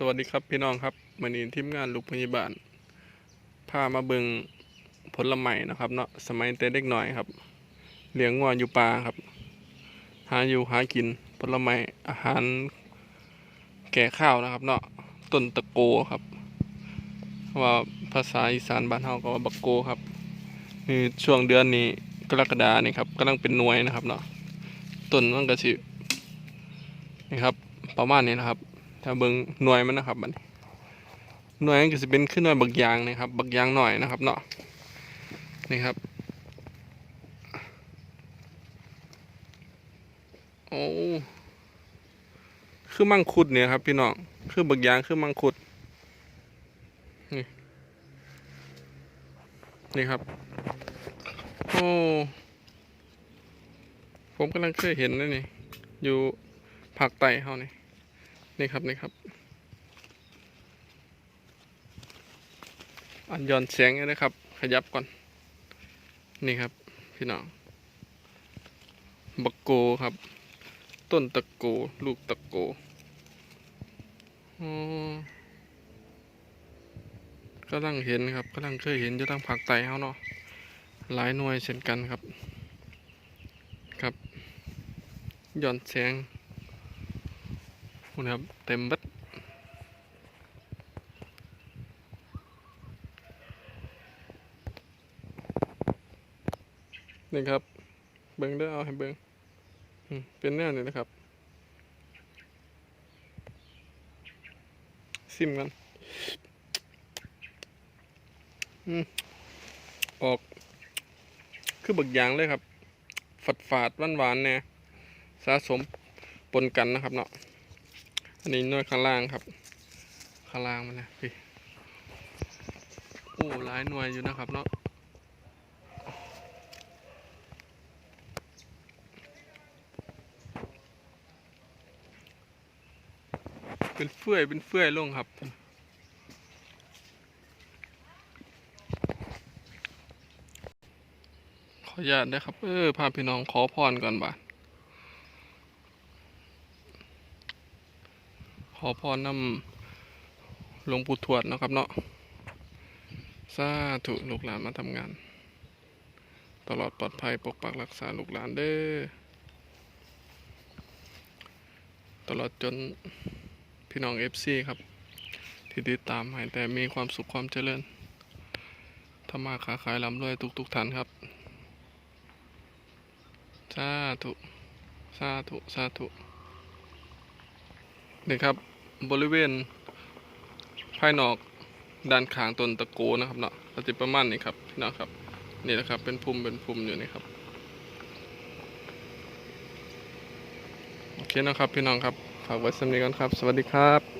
สวัสดีครับพี่น้องครับวันนี้ทีมงานลูกพยาบาลพามาเบิงผลไม้นะครับเนาะสมัยแต่เด็กหน่อยครับเลี้ยงงัวอยู่ป่าครับ หาอยู่หากินผลไม้อาหารแก่ข้าวนะครับเนาะต้นตะโกครับว่าภาษาอีสานบ้านเฮาก็ว่าบักโกครับนี่ช่วงเดือนนี้กรกฎานี่ครับกำลังเป็นหน่วยนะครับเนาะต้นมันก็สินี่ครับประมาณนี้นะครับ ถ้าเบิ่งหน่วยมันนะครับบันี้หน่วยมันก็สิเป็นขึ้นหน่วยบักยางนะครับบักยางหน่อยนะครับเนาะนี่ครับโอ้คือมังคุดเนี่ยครับ พี่น้องคือบักยางคือมังคุดนี่นี่ครับ โอ้ผมกำลังเคยเห็นนะนี่ อยู่ภาคใต้เฮานี่ นี่ครับนี่ครับ อันย้อนเสียงนะครับ ขยับก่อน นี่ครับ พี่น้องบักโกครับ ต้นตะโกลูกตะโกกำลังเห็นครับกำลังเคยเห็นอยู่ทางภาคใต้เขาเนาะหลายหน่วยเช่นกันครับ ครับย้อนแสง คุณครับ เต็มบัดนี่ครับ เบิ้งเด้อเอาให้เบิ้งอืมเป็นแนวนี้นะครับ ซิมกันออก คือบักยางเลยครับ ฝาดฝาดหวานหวานๆเนี่ยสะสมปนกันนะครับเนาะ อันนี้หน่วยข้างล่างครับ ข้างล่างมันนะพี่โอ้หลายหน่วยอยู่นะครับเนาะเป็นเฟื่อยเป็นเฟื่อยลงครับขออนุญาตนะครับ เออพาพี่น้องขอพรก่อนบ่า ขอพรนำหลวงปู่ทวดนะครับเนาะสาธุลูกหลานมาทำงาน ตลอดปลอดภัยปกปักรักษาลูกหลานเด้อตลอดจนพี่น้องเอฟซีครับ ที่ติดตามให้แต่มีความสุขความเจริญทำมาค้าขายร่ำรวยทุกทุกท่านครับ สาธุ สาธุ สาธุ นี่ครับบริเวณ ภายนอกด้านข้างต้นตะโกนะครับเนาะก็จะประมาณนี้ครับพี่น้องครับนี่นะครับ เป็นพุ่มเป็นพุ่มอยู่นี่ครับโอเคนะครับพี่น้องครับฝากไว้สำนีก่อนครับ สวัสดีครับ